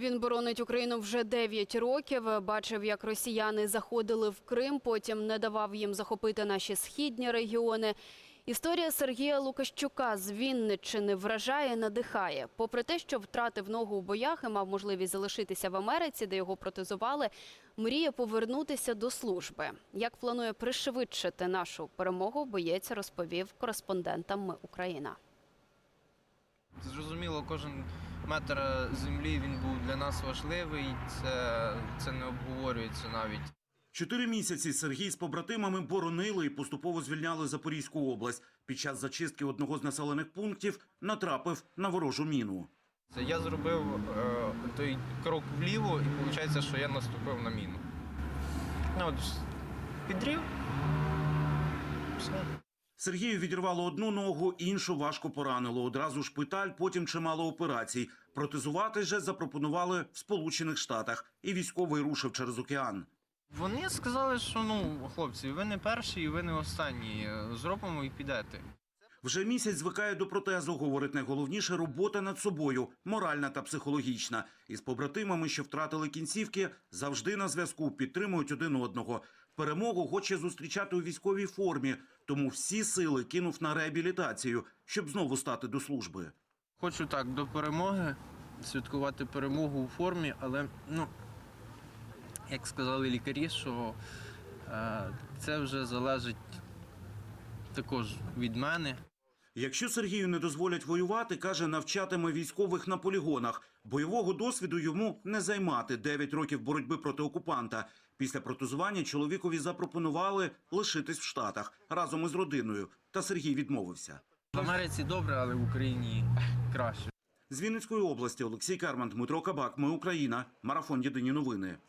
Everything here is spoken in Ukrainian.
Він боронить Україну вже 9 років. Бачив, як росіяни заходили в Крим, потім не давав їм захопити наші східні регіони. Історія Сергія Лукащука з Вінниччини вражає, надихає. Попри те, що втратив ногу у боях і мав можливість залишитися в Америці, де його протезували, мріє повернутися до служби. Як планує пришвидшити нашу перемогу, боєць розповів кореспондентам «Ми Україна. Кожен метр землі він був для нас важливий. Це, це не обговорюється навіть. Чотири місяці Сергій з побратимами боронили і поступово звільняли Запорізьку область. Під час зачистки одного з населених пунктів натрапив на ворожу міну. Я зробив е, той крок вліво, і виходить, що я наступив на міну. Ну, от, підрів. Все. Сергію відірвало одну ногу, іншу важко поранило. Одразу шпиталь, потім чимало операцій. Протезувати же запропонували в Сполучених Штатах, і військовий рушив через океан. Вони сказали, що ну, хлопці, ви не перші і ви не останні. Зробимо і підете. Вже місяць звикає до протезу. Говорить, найголовніше робота над собою, моральна та психологічна. Із побратимами, що втратили кінцівки, завжди на зв'язку підтримують один одного. Перемогу хоче зустрічати у військовій формі, тому всі сили кинув на реабілітацію, щоб знову стати до служби. Хочу так до перемоги, святкувати перемогу у формі, але ну, як сказали лікарі, що е, це вже залежить також від мене. Якщо Сергію не дозволять воювати, каже, навчатиме військових на полігонах. Бойового досвіду йому не займати 9 років боротьби проти окупанта. Після протезування чоловікові запропонували лишитись в Штатах разом із родиною. Та Сергій відмовився. В Америці добре, але в Україні краще. З Вінницької області Олексій Карман, Дмитро Кабак. Ми Україна. Марафон Єдині новини.